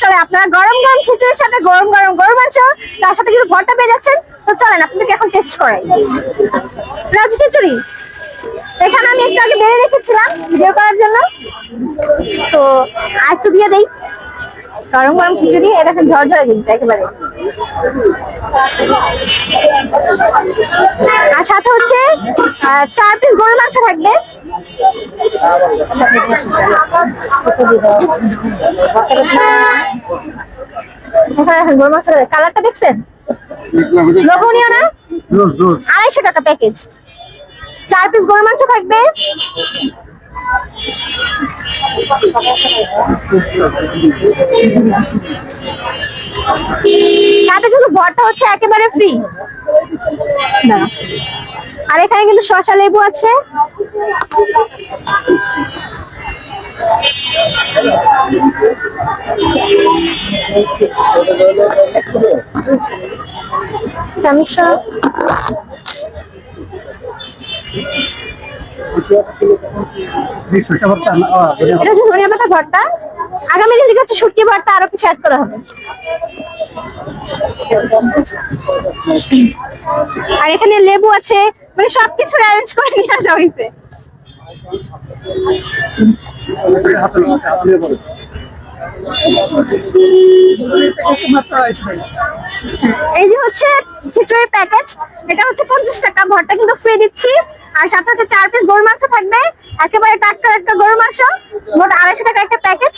চলে আপনারা গরম গরম খিচুড়ির সাথে গরম গরম গরম মাংস, তার সাথে কিন্তু ভর্তা পেয়ে যাচ্ছেন। তো চলেন, আপনাদেরকে এখন টেস্ট করাই। রাজ খিচুড়ি। এখানে আমি একটু আগে বেড়ে রেখেছিলাম ভিডিও করার জন্য। তো আর একটু দিয়ে দেই। গরম গরম খিচুড়ি এটা এখন ঝরঝরে কিন্তু একেবারে। আর সাথে হচ্ছে চার পিস গরুর মাংস থাকবে। কালারটা দেখছেন? লোভনীয় না? আড়াইশো টাকা প্যাকেজ চার পিস গরুর মাংস থাকবে। সাথে কিন্তু ভরটা হচ্ছে একেবারে ফ্রি আর এখানে কিন্তু শশা লেবু আছে। চামিচা এটা হচ্ছে ধনিয়া পাতা আগামী দিন হচ্ছে শুটকি ভর্তা, আরও কিছু অ্যাড করা হবে। আর এখানে লেবু আছে মানে সবকিছু অ্যারেঞ্জ করে নিয়ে আসা হয়েছে। এই যে হচ্ছে খিচুড়ির প্যাকেজ এটা হচ্ছে পঞ্চাশ টাকা। ভর্তা কিন্তু ফ্রি দিচ্ছি। আর সাথে হচ্ছে চার পিস গরুর মাংস থাকবে। একেবারে টাটকা একটা গরুর মাংস। মোট আড়াইশো টাকা একটা প্যাকেজ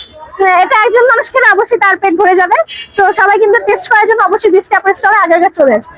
এটা একজন মানুষ খেলে অবশ্যই তার পেট ভরে যাবে। তো সবাই কিন্তু টেস্ট করার জন্য অবশ্যই বিস্ট স্টলে আগে আগে চলে আসবে।